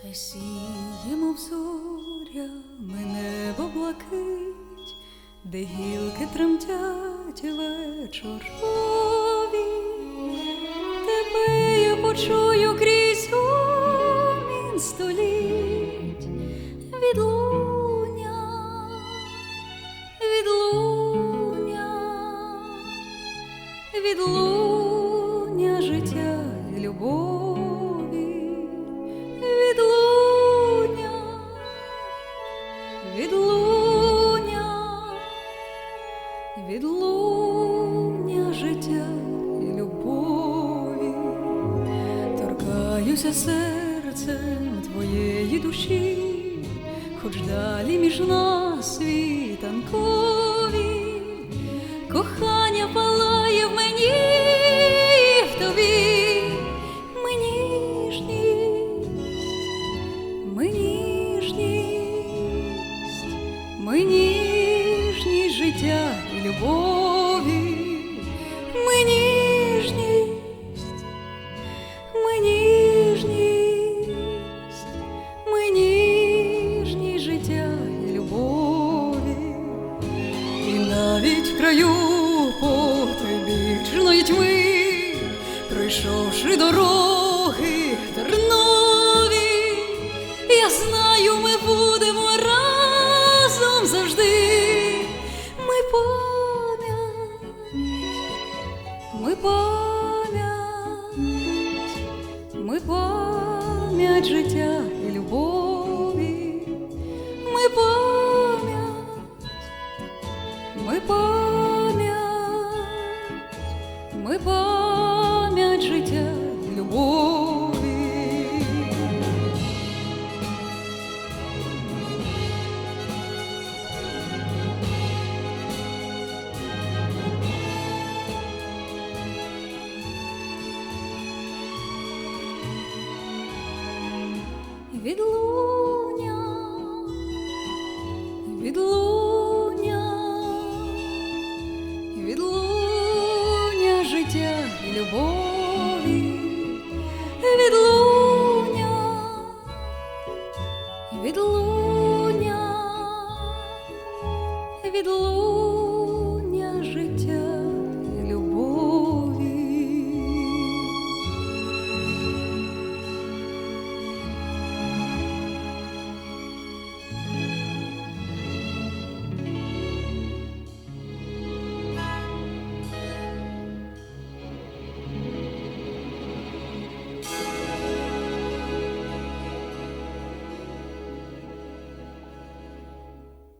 Засіємо в зорями небо блакить, де гілки тремтять вечорові. Тебе я почую крізь гомін століть, відлуня, відлуня, відлуня відлуня життя і любові, торкаюся серцем твоєї душі, хоч далі між нас світанкові, кохання палає в мені в тобі, ми ніжність, ми ніжність, ми ніжність життя і любові, навіть в краю потойбічної тьми, пройшовши дороги тернові, я знаю, ми будемо разом завжди. Ми пам'ять, ми пам'ять, ми пам'ять життя і любові, ми пам'ять. Ми пам'ять, ми пам'ять життя любові. Відлуня, відлуня, життя і любові, відлуня, відлуня, відлуня.